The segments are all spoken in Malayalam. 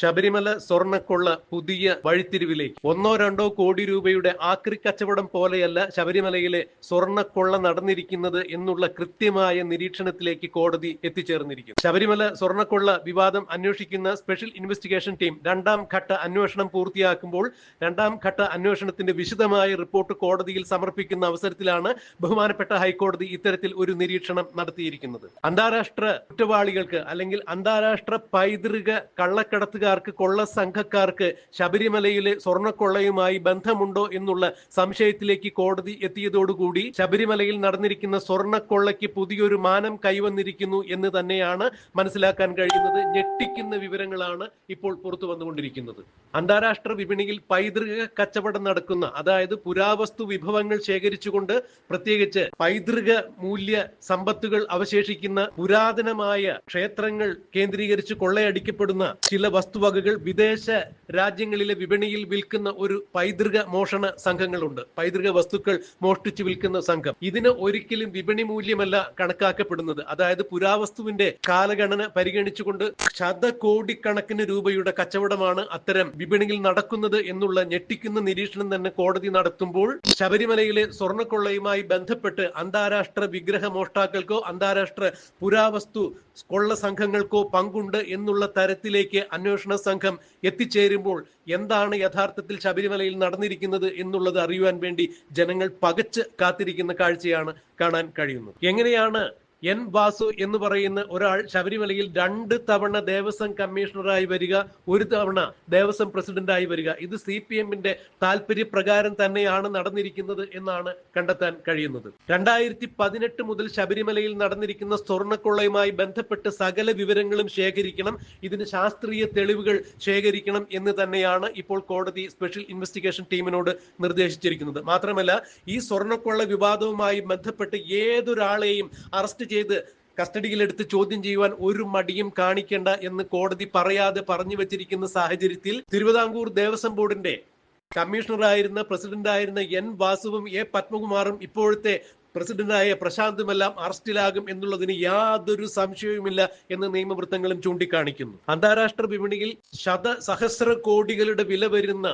ശബരിമല സ്വർണക്കൊള്ള പുതിയ വഴിത്തിരിവിലേക്ക് ഒന്നോ രണ്ടോ കോടി രൂപയുടെ ആക്രി കച്ചവടം പോലെയല്ല ശബരിമലയിലെ സ്വർണക്കൊള്ള നടന്നിരിക്കുന്നത് എന്നുള്ള കൃത്യമായ നിരീക്ഷണത്തിലേക്ക് കോടതി എത്തിച്ചേർന്നിരിക്കുന്നു. ശബരിമല സ്വർണക്കൊള്ള വിവാദം അന്വേഷിക്കുന്ന സ്പെഷ്യൽ ഇൻവെസ്റ്റിഗേഷൻ ടീം രണ്ടാം ഘട്ട അന്വേഷണം പൂർത്തിയാക്കുമ്പോൾ രണ്ടാം ഘട്ട അന്വേഷണത്തിന്റെ വിശദമായ റിപ്പോർട്ട് കോടതിയിൽ സമർപ്പിക്കുന്ന അവസരത്തിലാണ് ബഹുമാനപ്പെട്ട ഹൈക്കോടതി ഇത്തരത്തിൽ ഒരു നിരീക്ഷണം നടത്തിയിരിക്കുന്നത്. അന്താരാഷ്ട്ര കുറ്റവാളികൾക്ക് അല്ലെങ്കിൽ അന്താരാഷ്ട്ര പൈതൃക കള്ളക്കടത്തുകാർക്ക് കൊള്ള സംഘക്കാർക്ക് ശബരിമലയിലെ സ്വർണക്കൊള്ളയുമായി ബന്ധമുണ്ടോ എന്നുള്ള സംശയത്തിലേക്ക് കോടതി എത്തിയതോടുകൂടി ശബരിമലയിൽ നടന്നിരിക്കുന്ന സ്വർണക്കൊള്ളയ്ക്ക് പുതിയൊരു മാനം കൈവന്നിരിക്കുന്നു എന്ന് തന്നെയാണ് മനസ്സിലാക്കാൻ കഴിയുന്നത്. ഞെട്ടിക്കുന്ന വിവരങ്ങളാണ് ഇപ്പോൾ പുറത്തു വന്നുകൊണ്ടിരിക്കുന്നത്. അന്താരാഷ്ട്ര വിപണിയിൽ പൈതൃക കച്ചവടം നടക്കുന്ന അതായത് പുരാവസ്തു വിഭവങ്ങൾ ശേഖരിച്ചുകൊണ്ട് പ്രത്യേകിച്ച് പൈതൃക മൂല്യ സമ്പത്തുകൾ അവശേഷിക്കുന്ന പുരാതനമായ ക്ഷേത്രങ്ങൾ കേന്ദ്രീകരിച്ച് കൊള്ളയടിക്കപ്പെടുന്ന ചില വസ്തുവകകൾ വിദേശ രാജ്യങ്ങളിലെ വിപണിയിൽ വിൽക്കുന്ന ഒരു പൈതൃക മോഷണ സംഘങ്ങളുണ്ട്. പൈതൃക വസ്തുക്കൾ മോഷ്ടിച്ചു വിൽക്കുന്ന സംഘം. ഇതിന് ഒരിക്കലും വിപണി മൂല്യമല്ല കണക്കാക്കപ്പെടുന്നത്. അതായത് പുരാവസ്തുവിന്റെ കാലഗണന പരിഗണിച്ചുകൊണ്ട് ശതകോടിക്കണക്കിന് രൂപയുടെ കച്ചവടമാണ് അത്തരം വിപണിയിൽ നടക്കുന്നത് എന്നുള്ള ഞെട്ടിക്കുന്ന നിരീക്ഷണം തന്നെ കോടതി നടത്തുമ്പോൾ ശബരിമലയിലെ സ്വർണക്കൊള്ളയുമായി ബന്ധപ്പെട്ട് അന്താരാഷ്ട്ര വിഗ്രഹ മോഷ്ടാക്കൾക്കോ അന്താരാഷ്ട്ര പുരാവസ്തു കൊള്ള സംഘങ്ങൾക്കോ പങ്കുണ്ട് എന്നുള്ള തരത്തിലേക്ക് അന്വേഷണ സംഘം എത്തിച്ചേരുമ്പോൾ എന്താണ് യഥാർത്ഥത്തിൽ ശബരിമലയിൽ നടന്നിരിക്കുന്നത് എന്നുള്ളത് അറിയുവാൻ വേണ്ടി ജനങ്ങൾ പകച്ച് കാത്തിരിക്കുന്ന കാഴ്ചയാണ് കാണാൻ കഴിയുന്നത്. എങ്ങനെയാണ് എൻ വാസു എന്ന് പറയുന്ന ഒരാൾ ശബരിമലയിൽ രണ്ട് തവണ ദേവസ്വം കമ്മീഷണറായി വരിക ഒരു തവണ ദേവസ്വം പ്രസിഡന്റായി വരിക. ഇത് സി പി എമ്മിന്റെ താല്പര്യപ്രകാരം തന്നെയാണ് നടന്നിരിക്കുന്നത് എന്നാണ് കണ്ടെത്താൻ കഴിയുന്നത്. രണ്ടായിരത്തി പതിനെട്ട് മുതൽ ശബരിമലയിൽ നടന്നിരിക്കുന്ന സ്വർണക്കൊള്ളയുമായി ബന്ധപ്പെട്ട് സകല വിവരങ്ങളും ശേഖരിക്കണം ഇതിന് ശാസ്ത്രീയ തെളിവുകൾ ശേഖരിക്കണം എന്ന് തന്നെയാണ് ഇപ്പോൾ കോടതി സ്പെഷ്യൽ ഇൻവെസ്റ്റിഗേഷൻ ടീമിനോട് നിർദ്ദേശിച്ചിരിക്കുന്നത്. മാത്രമല്ല ഈ സ്വർണക്കൊള്ള വിവാദവുമായി ബന്ധപ്പെട്ട് ഏതൊരാളെയും അറസ്റ്റ് ചെയ്ത് കസ്റ്റഡിയിലെടുത്ത് ചോദ്യം ചെയ്യുവാൻ ഒരു മടിയും കാണിക്കേണ്ട എന്ന് കോടതി പറയാതെ പറഞ്ഞു വെച്ചിരിക്കുന്ന സാഹചര്യത്തിൽ തിരുവിതാംകൂർ ദേവസ്വം ബോർഡിന്റെ കമ്മീഷണറായിരുന്ന പ്രസിഡന്റായിരുന്ന എൻ വാസുവും എ പത്മകുമാറും ഇപ്പോഴത്തെ പ്രസിഡന്റായ പ്രശാന്തുമെല്ലാം അറസ്റ്റിലാകും എന്നുള്ളതിന് യാതൊരു സംശയവുമില്ല എന്ന് നിയമവൃത്തങ്ങളും ചൂണ്ടിക്കാണിക്കുന്നു. അന്താരാഷ്ട്ര വിപണിയിൽ ശത സഹസ്ര കോടികളുടെ വില വരുന്ന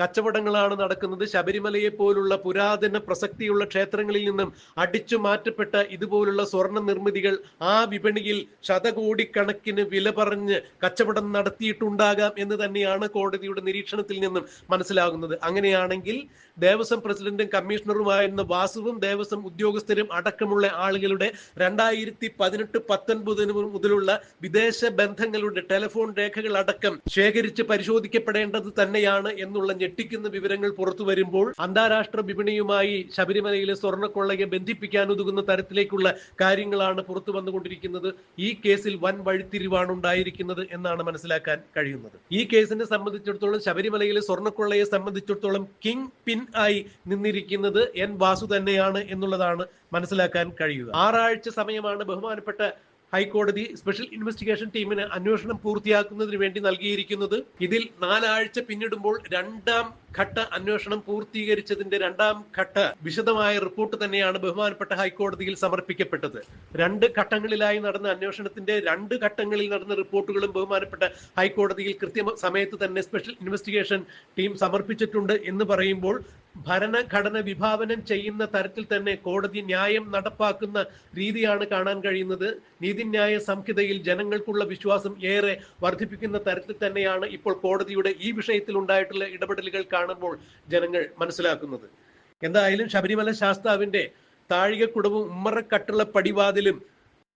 കച്ചവടങ്ങളാണ് നടക്കുന്നത്. ശബരിമലയെ പോലുള്ള പുരാതന പ്രസക്തിയുള്ള ക്ഷേത്രങ്ങളിൽ നിന്നും അടിച്ചു മാറ്റപ്പെട്ട ഇതുപോലുള്ള സ്വർണ നിർമ്മിതികൾ ആ വിപണിയിൽ ശതകോടിക്കണക്കിന് വില പറഞ്ഞ് കച്ചവടം നടത്തിയിട്ടുണ്ടാകാം എന്ന് തന്നെയാണ് കോടതിയുടെ നിരീക്ഷണത്തിൽ നിന്നും മനസ്സിലാകുന്നത്. അങ്ങനെയാണെങ്കിൽ ദേവസ്വം പ്രസിഡന്റും കമ്മീഷണറുമായിരുന്ന വാസുവും ദേവസ്വം ഉദ്യോഗസ്ഥരും അടക്കമുള്ള ആളുകളുടെ രണ്ടായിരത്തി പതിനെട്ട് പത്തൊൻപത് മുതലുള്ള വിദേശ ബന്ധങ്ങളുടെ ടെലിഫോൺ രേഖകൾ അടക്കം ശേഖരിച്ച് പരിശോധിക്കപ്പെടേണ്ടത് തന്നെയാണ് എന്നുള്ള ഞെട്ടിക്കുന്ന വിവരങ്ങൾ പുറത്തു വരുമ്പോൾ അന്താരാഷ്ട്ര വിപണിയുമായി ശബരിമലയിലെ സ്വർണക്കൊള്ളയെ ബന്ധിപ്പിക്കാൻ ഒതുകുന്ന തരത്തിലേക്കുള്ള കാര്യങ്ങളാണ് പുറത്തു വന്നുകൊണ്ടിരിക്കുന്നത്. ഈ കേസിൽ വൻ വഴിത്തിരിവാണ് ഉണ്ടായിരിക്കുന്നത് എന്നാണ് മനസ്സിലാക്കാൻ കഴിയുന്നത്. ഈ കേസിനെ സംബന്ധിച്ചിടത്തോളം ശബരിമലയിലെ സ്വർണക്കൊള്ളയെ സംബന്ധിച്ചിടത്തോളം കിങ് പിൻ ആയി നിന്നിരിക്കുന്നത് എൻ വാസു തന്നെയാണ് എന്നുള്ളതാണ് മനസ്സിലാക്കാൻ കഴിയുക. ആറാഴ്ച സമയമാണ് ബഹുമാനപ്പെട്ട ഹൈക്കോടതി സ്പെഷ്യൽ ഇൻവെസ്റ്റിഗേഷൻ ടീമിന് അന്വേഷണം പൂർത്തിയാക്കുന്നതിന് വേണ്ടി നൽകിയിരിക്കുന്നത് ഇതിൽ നാലാഴ്ച പിന്നിടുമ്പോൾ രണ്ടാം ഘട്ട അന്വേഷണം പൂർത്തീകരിച്ചതിന്റെ രണ്ടാം ഘട്ട വിശദമായ റിപ്പോർട്ട് തന്നെയാണ് ബഹുമാനപ്പെട്ട ഹൈക്കോടതിയിൽ സമർപ്പിക്കപ്പെട്ടത്. രണ്ട് ഘട്ടങ്ങളിലായി നടന്ന അന്വേഷണത്തിന്റെ രണ്ട് ഘട്ടങ്ങളിൽ നടന്ന റിപ്പോർട്ടുകളും ബഹുമാനപ്പെട്ട ഹൈക്കോടതിയിൽ കൃത്യ സമയത്ത് തന്നെ സ്പെഷ്യൽ ഇൻവെസ്റ്റിഗേഷൻ ടീം സമർപ്പിച്ചിട്ടുണ്ട് എന്ന് പറയുമ്പോൾ ഭരണഘടന വിഭാവനം ചെയ്യുന്ന തരത്തിൽ തന്നെ കോടതി ന്യായം നടപ്പാക്കുന്ന രീതിയാണ് കാണാൻ കഴിയുന്നത്. നീതിന്യായ സംഹിതയിൽ ജനങ്ങൾക്കുള്ള വിശ്വാസം ഏറെ വർദ്ധിപ്പിക്കുന്ന തരത്തിൽ തന്നെയാണ് ഇപ്പോൾ കോടതിയുടെ ഈ വിഷയത്തിൽ ഉണ്ടായിട്ടുള്ള ഇടപെടലുകൾ കാണുമ്പോൾ ജനങ്ങൾ മനസ്സിലാക്കുന്നത്. എന്തായാലും ശബരിമല ശാസ്താവിന്റെ താഴികക്കുടവും ഉമ്മറക്കട്ടുള്ള പടിവാതിലും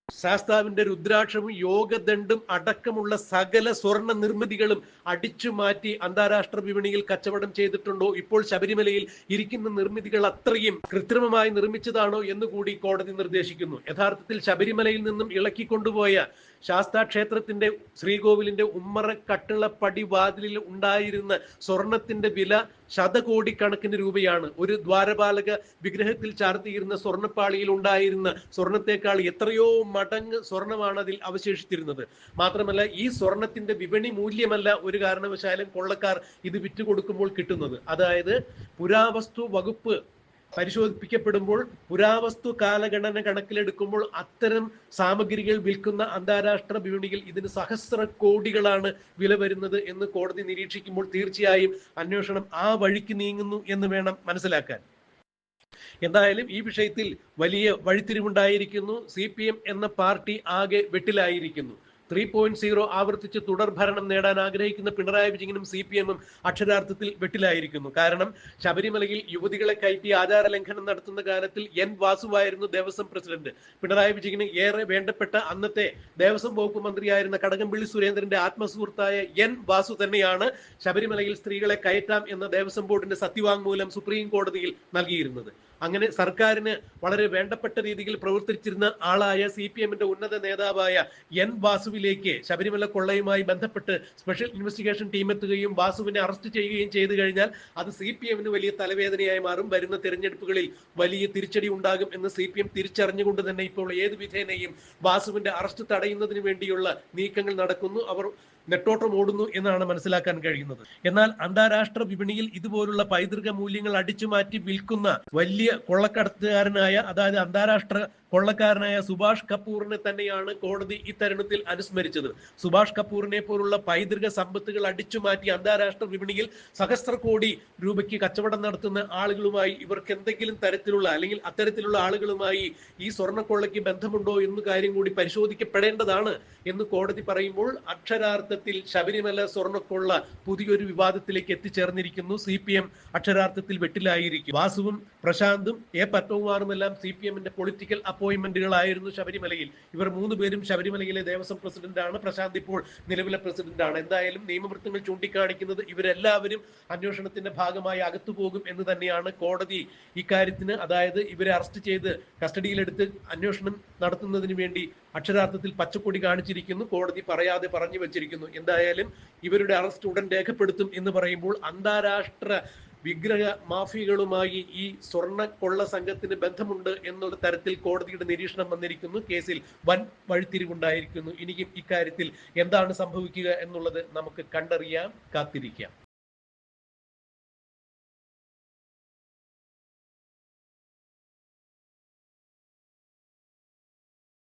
ശാസ്താവിന്റെ രുദ്രാക്ഷവും യോഗദണ്ഡും അടക്കമുള്ള സകല സ്വർണ നിർമ്മിതികളും അടിച്ചു മാറ്റി അന്താരാഷ്ട്ര വിപണിയിൽ കച്ചവടം ചെയ്തിട്ടുണ്ടോ? ഇപ്പോൾ ശബരിമലയിൽ ഇരിക്കുന്ന നിർമ്മിതികൾ അത്രയും കൃത്രിമമായി നിർമ്മിച്ചതാണോ എന്ന് കൂടി കോടതി നിർദ്ദേശിക്കുന്നു. യഥാർത്ഥത്തിൽ ശബരിമലയിൽ നിന്നും ഇളക്കിക്കൊണ്ടുപോയ ശാസ്താ ക്ഷേത്രത്തിന്റെ ശ്രീകോവിലിന്റെ ഉമ്മറ കട്ടിള പടിവാതിലിൽ ഉണ്ടായിരുന്ന സ്വർണത്തിന്റെ വില ശതകോടിക്കണക്കിന് രൂപയാണ്. ഒരു ദ്വാരപാലക വിഗ്രഹത്തിൽ ചാർത്തിയിരുന്ന സ്വർണപ്പാളിയിൽ ഉണ്ടായിരുന്ന സ്വർണത്തെക്കാൾ എത്രയോ മടങ്ങ് സ്വർണമാണ് അതിൽ അവശേഷിച്ചിരുന്നത്. മാത്രമല്ല ഈ സ്വർണത്തിന്റെ വിപണി മൂല്യമല്ല ഒരു കാരണവശാലും കൊള്ളക്കാർ ഇത് വിറ്റുകൊടുക്കുമ്പോൾ കിട്ടുന്നത്. അതായത് പുരാവസ്തു വകുപ്പ് പരിശോധിപ്പിക്കപ്പെടുമ്പോൾ പുരാവസ്തു കാലഗണന കണക്കിലെടുക്കുമ്പോൾ അത്തരം സാമഗ്രികൾ വിൽക്കുന്ന അന്താരാഷ്ട്ര വിപണിയിൽ ഇതിന് സഹസ്ര കോടികളാണ് വില വരുന്നത് എന്ന് കോടതി നിരീക്ഷിക്കുമ്പോൾ തീർച്ചയായും അന്വേഷണം ആ വഴിക്ക് നീങ്ങുന്നു എന്ന് വേണം മനസ്സിലാക്കാൻ. എന്തായാലും ഈ വിഷയത്തിൽ വലിയ വഴിത്തിരിവുണ്ടായിരിക്കുന്നു. സി എന്ന പാർട്ടി ആകെ വെട്ടിലായിരിക്കുന്നു. ത്രീ പോയിന്റ് സീറോ ആവർത്തിച്ച് തുടർ ഭരണം നേടാൻ ആഗ്രഹിക്കുന്ന പിണറായി വിജയനും സി പി എമ്മും അക്ഷരാർത്ഥത്തിൽ വെട്ടിലായിരിക്കുന്നു. കാരണം ശബരിമലയിൽ യുവതികളെ കയറ്റി ആചാര ലംഘനം നടത്തുന്ന കാലത്തിൽ എൻ വാസുവായിരുന്നു ദേവസ്വം പ്രസിഡന്റ്. പിണറായി വിജയന് ഏറെ വേണ്ടപ്പെട്ട അന്നത്തെ ദേവസ്വം വകുപ്പ് മന്ത്രിയായിരുന്ന കടകംപള്ളി സുരേന്ദ്രന്റെ ആത്മസുഹൃത്തായ എൻ വാസു തന്നെയാണ് ശബരിമലയിൽ സ്ത്രീകളെ കയറ്റാം എന്ന ദേവസ്വം ബോർഡിന്റെ സത്യവാങ്മൂലം സുപ്രീം കോടതിയിൽ നൽകിയിരുന്നത്. അങ്ങനെ സർക്കാരിന് വളരെ വേണ്ടപ്പെട്ട രീതിയിൽ പ്രവർത്തിച്ചിരുന്ന ആളായ സി പി എമ്മിന്റെ ഉന്നത നേതാവായ എൻ വാസുവിലേക്ക് ശബരിമല കൊള്ളയുമായി ബന്ധപ്പെട്ട് സ്പെഷ്യൽ ഇൻവെസ്റ്റിഗേഷൻ ടീം എത്തുകയും വാസുവിനെ അറസ്റ്റ് ചെയ്യുകയും ചെയ്തു കഴിഞ്ഞാൽ അത് സി പി എമ്മിന് വലിയ തലവേദനയായി മാറും. വരുന്ന തെരഞ്ഞെടുപ്പുകളിൽ വലിയ തിരിച്ചടി ഉണ്ടാകും എന്ന് സി പി എം തിരിച്ചറിഞ്ഞുകൊണ്ട് തന്നെ ഇപ്പോൾ ഏത് വിധേനയും വാസുവിന്റെ അറസ്റ്റ് തടയുന്നതിന് വേണ്ടിയുള്ള നീക്കങ്ങൾ നടക്കുന്നു. അവർ നെട്ടോട്ടം ഓടുന്നു എന്നാണ് മനസ്സിലാക്കാൻ കഴിയുന്നത്. എന്നാൽ അന്താരാഷ്ട്ര വിപണിയിൽ ഇതുപോലുള്ള പൈതൃക മൂല്യങ്ങൾ അടിച്ചു മാറ്റി വിൽക്കുന്ന വലിയ കൊള്ളക്കടത്തുകാരനായ അതായത് അന്താരാഷ്ട്ര കൊള്ളക്കാരനായ സുഭാഷ് കപൂറിനെ തന്നെയാണ് കോടതി ഇത്തരുണത്തിൽ അനുസ്മരിച്ചത്. സുഭാഷ് കപൂറിനെ പോലുള്ള പൈതൃക സമ്പത്തുകൾ അടിച്ചുമാറ്റി അന്താരാഷ്ട്ര വിപണിയിൽ സഹസ്ര കോടി രൂപയ്ക്ക് കച്ചവടം നടത്തുന്ന ആളുകളുമായി ഇവർക്ക് എന്തെങ്കിലും തരത്തിലുള്ള അല്ലെങ്കിൽ അത്തരത്തിലുള്ള ആളുകളുമായി ഈ സ്വർണക്കൊള്ളയ്ക്ക് ബന്ധമുണ്ടോ എന്ന് കാര്യം കൂടി പരിശോധിക്കപ്പെടേണ്ടതാണ് എന്ന് കോടതി പറയുമ്പോൾ അക്ഷരാർത്ഥത്തിൽ ശബരിമല സ്വർണക്കൊള്ള പുതിയൊരു വിവാദത്തിലേക്ക് എത്തിച്ചേർന്നിരിക്കുന്നു. സി പി എം അക്ഷരാർത്ഥത്തിൽ വെട്ടിലായിരിക്കും. വാസുവും പ്രശാന്തും എ പത്മകുമാറുമെല്ലാം സി പി എമ്മിന്റെ പൊളിറ്റിക്കൽ അപ്പോയിന്റ്മെന്റുകളായിരുന്നു ശബരിമലയിൽ. ഇവർ മൂന്ന് പേരും ശബരിമലയിലെ ദേവസ്വം പ്രസിഡന്റാണ് പ്രശാന്ത് ഇപ്പോൾ നിലവിലെ പ്രസിഡന്റാണ് എന്തായാലും നിയമവൃത്തങ്ങൾ ചൂണ്ടിക്കാണിക്കുന്നത് ഇവരെല്ലാവരും അന്വേഷണത്തിന്റെ ഭാഗമായി അകത്തു പോകും എന്ന് തന്നെയാണ് കോടതി ഇക്കാര്യത്തിന് അതായത് ഇവരെ അറസ്റ്റ് ചെയ്ത് കസ്റ്റഡിയിലെടുത്ത് അന്വേഷണം നടത്തുന്നതിന് വേണ്ടി അക്ഷരാർത്ഥത്തിൽ പച്ചക്കൊടി കാണിച്ചിരിക്കുന്നു. കോടതി പറയാതെ പറഞ്ഞു വെച്ചിരിക്കുന്നു. എന്തായാലും ഇവരുടെ അറസ്റ്റ് ഉടൻ രേഖപ്പെടുത്തും എന്ന് പറയുമ്പോൾ അന്താരാഷ്ട്ര വിഗ്രഹ മാഫിയകളുമായി ഈ സ്വർണ കൊള്ള സംഘത്തിന് ബന്ധമുണ്ട് എന്നുള്ള തരത്തിൽ കോടതിയുടെ നിരീക്ഷണം വന്നിരിക്കുന്നു. കേസിൽ വൻ വഴിത്തിരിവുണ്ടായിരിക്കുന്നു. ഇനിയും ഇക്കാര്യത്തിൽ എന്താണ് സംഭവിക്കുക എന്നുള്ളത് നമുക്ക് കണ്ടറിയാം കാത്തിരിക്കാം.